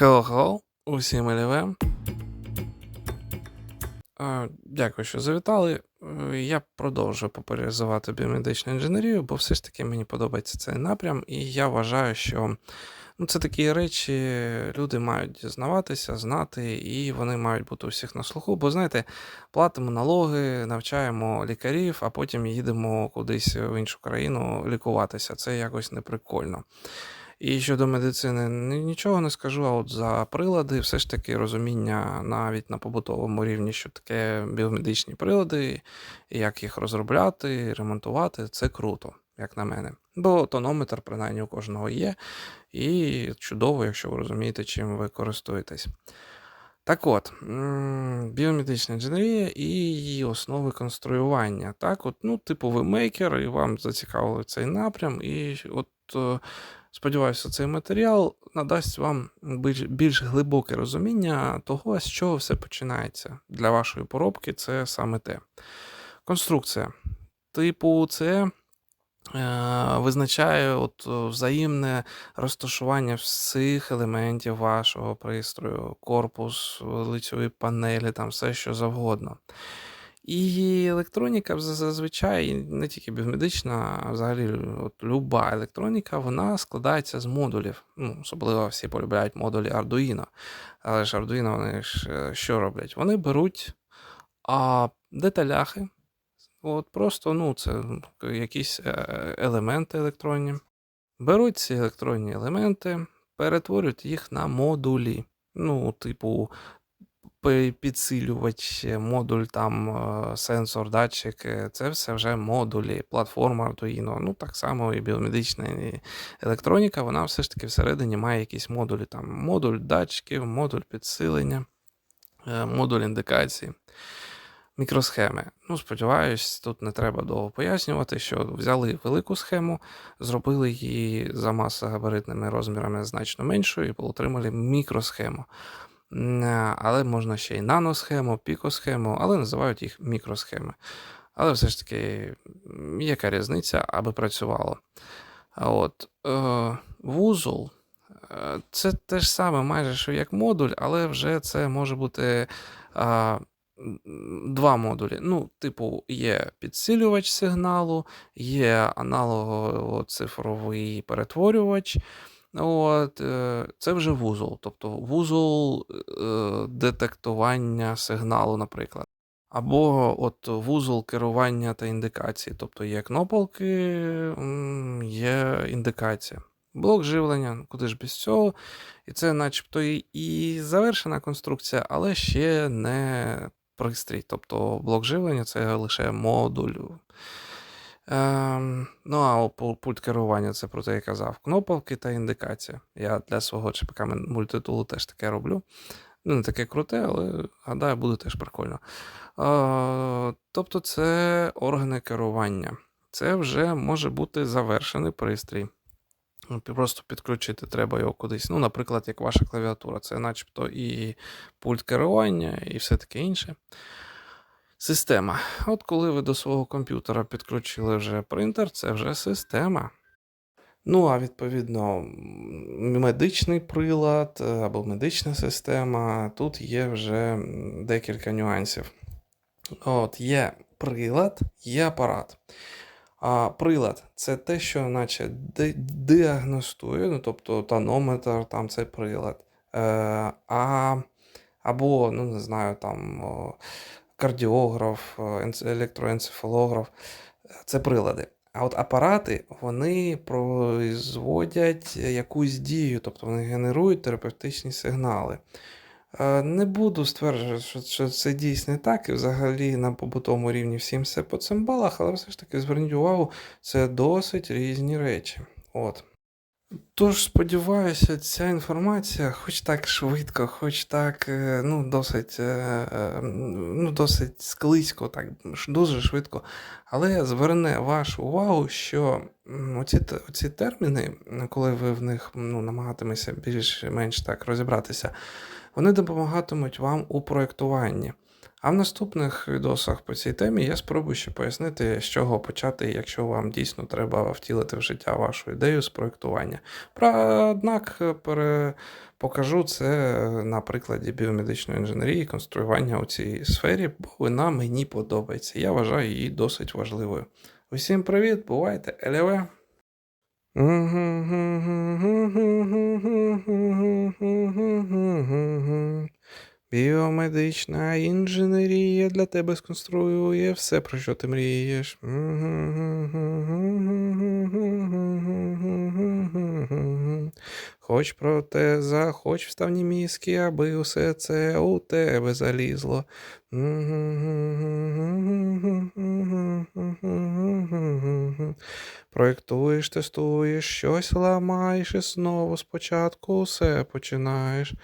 Hello, hello, усім. Е, Дякую, що завітали. Е, Я продовжую популяризувати біомедичну інженерію, бо все ж таки мені подобається цей напрям, і я вважаю, що ну, це такі речі люди мають дізнаватися, знати, і вони мають бути у всіх на слуху. Бо знаєте, платимо налоги, навчаємо лікарів, а потім їдемо кудись в іншу країну лікуватися. Це якось неприкольно. І щодо медицини нічого не скажу, а от за прилади, все ж таки розуміння навіть на побутовому рівні, що таке біомедичні прилади, і як їх розробляти, ремонтувати, це круто, як на мене. Бо тонометр, принаймні, у кожного є, і чудово, якщо ви розумієте, чим ви користуєтесь. Так от, біомедична інженерія і її основи конструювання. Так, от, ну, типу, ви мейкер, і вам зацікавили цей напрям, і от е, сподіваюся, цей матеріал надасть вам більш, більш глибоке розуміння того, з чого все починається. Для вашої поробки це саме те. Конструкція. Типу, це е, визначає от, е, взаємне розташування всіх елементів вашого пристрою, корпус, лицьові панелі, там все що завгодно. І електроніка зазвичай не тільки біомедична, а взагалі от люба електроніка, вона складається з модулів. Ну, особливо всі полюбляють модулі Arduino. Але ж Arduino вони ж е, що роблять? Вони беруть а, деталяхи, от просто ну, це якісь е, елементи електронні. Беруть ці електронні елементи, перетворюють їх на модулі. Ну, типу, підсилювач, модуль, там, е, сенсор, датчик, е, це все вже модулі, платформа Arduino. Ну, так само і біомедична і електроніка, вона все ж таки всередині має якісь модулі. Там, модуль датчиків, модуль підсилення, е, модуль індикації. Мікросхеми. Ну, сподіваюсь, тут не треба довго пояснювати, що взяли велику схему, зробили її за масогабаритними розмірами значно меншою і отримали мікросхему. Е, Але можна ще й наносхему, пікосхему, але називають їх мікросхеми. Але все ж таки, яка різниця, аби працювало. От е, вузол е, це те ж саме, майже що як модуль, але вже це може бути. А, Два модулі. Ну, типу, є підсилювач сигналу, є аналогово-цифровий перетворювач. От, е, це вже вузол, тобто вузол е, детектування сигналу, наприклад. Або от вузол керування та індикації. Тобто є кнопки, є індикація. Блок живлення, ну, куди ж без цього. І це начебто і, і завершена конструкція, але ще не пристрій. Тобто блок живлення це лише модуль. Ем, ну, а пульт керування це про те, я казав. Кнопки та індикація. Я для свого ЧПК мультитулу теж таке роблю. Ну, не таке круте, але гадаю, буде теж прикольно. Е, тобто, це органи керування. Це вже може бути завершений пристрій. Ну, Просто підключити треба його кудись. Ну, наприклад, як ваша клавіатура. Це начебто і пульт керування, і все таке інше. Система. От коли ви до свого комп'ютера підключили вже принтер, це вже система. Ну, а відповідно, медичний прилад е, або медична система, тут є вже декілька нюансів. От, є прилад, є апарат. А прилад це те, що наче діагностує, ну, тобто тонометр, там це прилад. Е, а, або, ну не знаю, там кардіограф, електроенцефалограф це прилади. А от апарати вони производять якусь дію, тобто вони генерують терапевтичні сигнали. Е, Не буду стверджувати, що це дійсно так, і взагалі на побутовому рівні всім все по цимбалах, але все ж таки зверніть увагу, це досить різні речі. От. Тож, сподіваюся, ця інформація, хоч так швидко, хоч так, е, ну, досить, е, е, ну, досить склизько, так, дуже швидко, але зверне вашу увагу, що оці, оці терміни, коли ви в них ну, намагатиметеся більш-менш так розібратися, вони допомагатимуть вам у проєктуванні. А в наступних відосах по цій темі я спробую ще пояснити, з чого почати, якщо вам дійсно треба втілити в життя вашу ідею з проєктування. Про- Однак покажу це на прикладі біомедичної інженерії, конструювання у цій сфері, бо вона мені подобається. Я вважаю її досить важливою. Усім привіт, бувайте, елеве! Біомедична інженерія для тебе сконструює все, про що ти мрієш. Хоч протеза, хоч вставні мізки, аби усе це у тебе залізло. Проєктуєш, тестуєш, щось ламаєш і знову спочатку все починаєш.